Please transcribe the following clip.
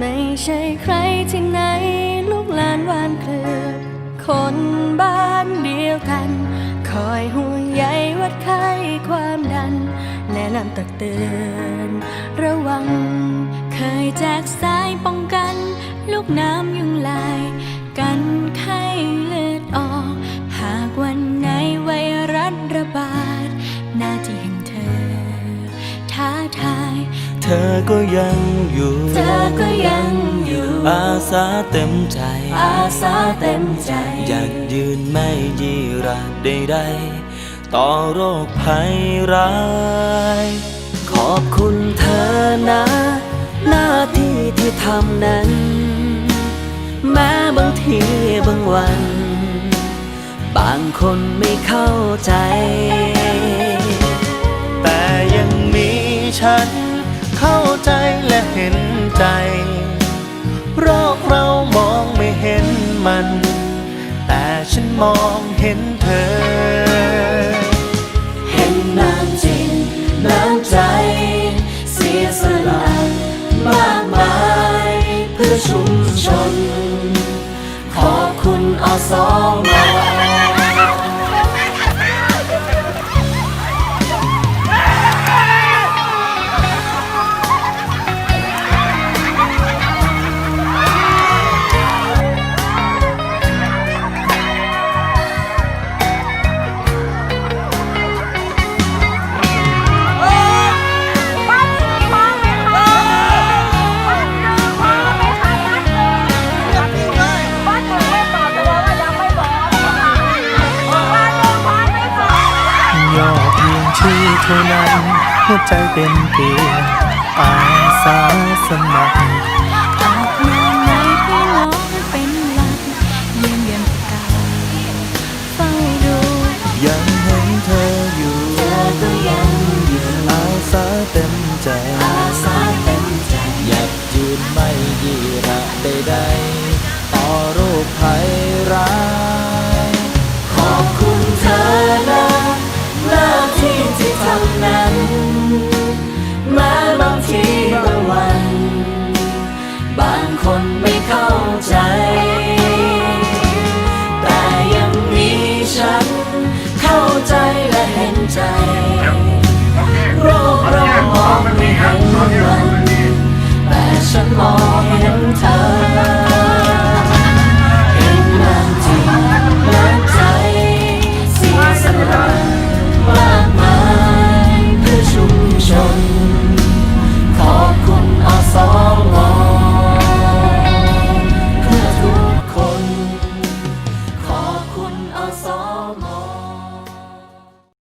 ไม่ใช่ใครที่ไหน ลูกหลานวานเคลือ คนบ้านเดียวกัน คอยห่วงใยวัดไข้ความดัน แนะนำตักเตือนระวัง เคยแจกสายป้องกัน ลูกน้ำ อก็ยังอยู่ เธอก็ยังอยู่ อาสาเต็มใจ อาสาเต็มใจ อยากยืนไม่ยีราใดๆต่อโรคภัยร้าย ขอบคุณเธอนะ หน้าที่ที่ทำนั้น แม้บางทีบางวัน บางคนไม่เข้าใจ เข้าใจและเห็นใจโรคเรามองไม่เห็นมัน แต่ฉันมองเห็นเธอ เห็นน้ำจิตน้ำใจ เสียสละมากมายเพื่อชุมชน ขอบคุณอสม ชื่อเท่านั้นหัวใจเต็มเปี่ยมอาสาสมัครหากงานไหนพี่น้องเป็นหลักเยี่ยมเยียนกาเฝ้าดู ยังเห็นเธออยู่เธอก็ยังอยู่อาสาเต็มใจอาสาเต็มใจอยากยืนไม่ยีระใดๆต่อโรคภัย con